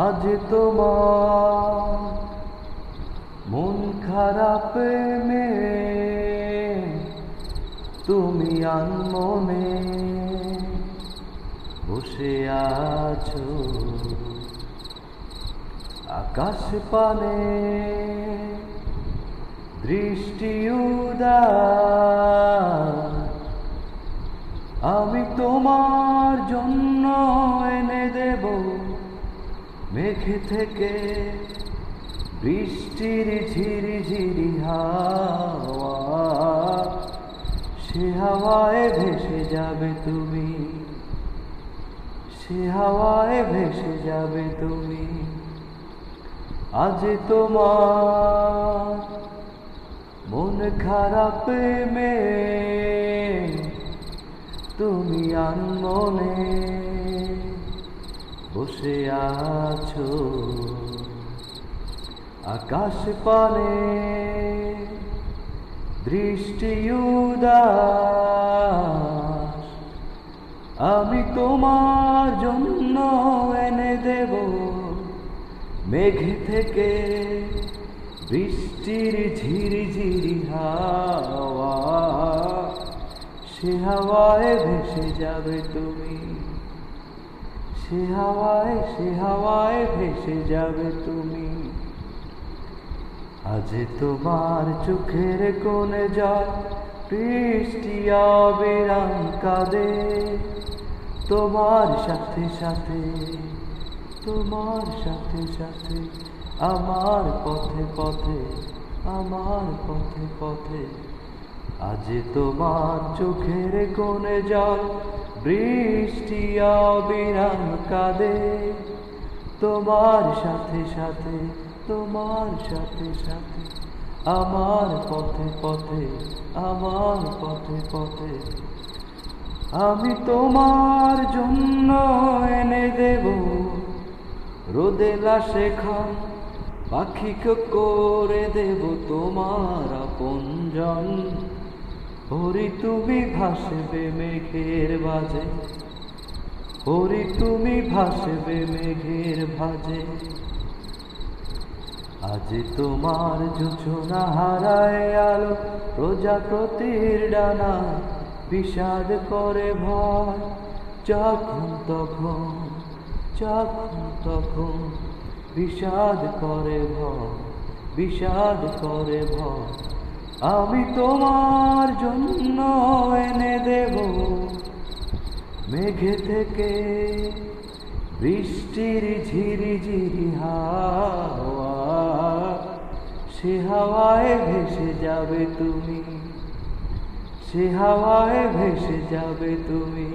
আজ তোমার মন খারাপ মে তুমি আনমনে বসে আছো আকাশ পানে। দৃষ্টি উদার মেঘে থেকে বৃষ্টির ঝিরি ঝিরি হাওয়া, সে হাওয়ায় ভেসে যাবে তুমি, সে হাওয়ায় ভেসে যাবে তুমি। আজ তোমার মন খারাপ মে, তুমি আনমনে বসে আছো? আকাশ পানে দৃষ্টি উদাস। আমি তোমার জন্য এনে দেব। মেঘ থেকে বৃষ্টির ঝিরি ঝিরি হাওয়া। সে হাওয়ায় ভেসে যাবে তুমি। সে হাওয়ায় সে হাওয়ায় ভেসে যাবে তুমি। আজ তোমার চোখের কোণে যায় বৃষ্টি অবিরাম কাঁদে। তোমার সাথে সাথে, তোমার সাথে সাথে, আমার পথে পথে, আমার পথে পথে, আজ তোমার চোখের কোণে জল বৃষ্টি অবিরাম কাঁদে। তোমার সাথে সাথে, তোমার সাথে সাথে, আমার পথে পথে, আমার পথে পথে, আমি তোমার জন্য এনে দেব। রোদে শেখা পাখিকে করে দেব তোমার আপনজন। হরি তুমি ভাসবে মেঘের বাজে। হরি তুমি ভাসবে মেঘের ভাজে। আজ তোমার যোচনা হারায় আলো, প্রজাপতির ডানা বিষাদ করে ভয়। যখন তখন যখন তখন বিষাদ করে ভয়, বিষাদ করে ভয়। আমি তোমার জন্য এনে দেব। মেঘে থেকে বৃষ্টির ঝিরি ঝিরি হাওয়া, সে হাওয়ায় ভেসে যাবে তুমি, সে হাওয়ায় ভেসে যাবে তুমি।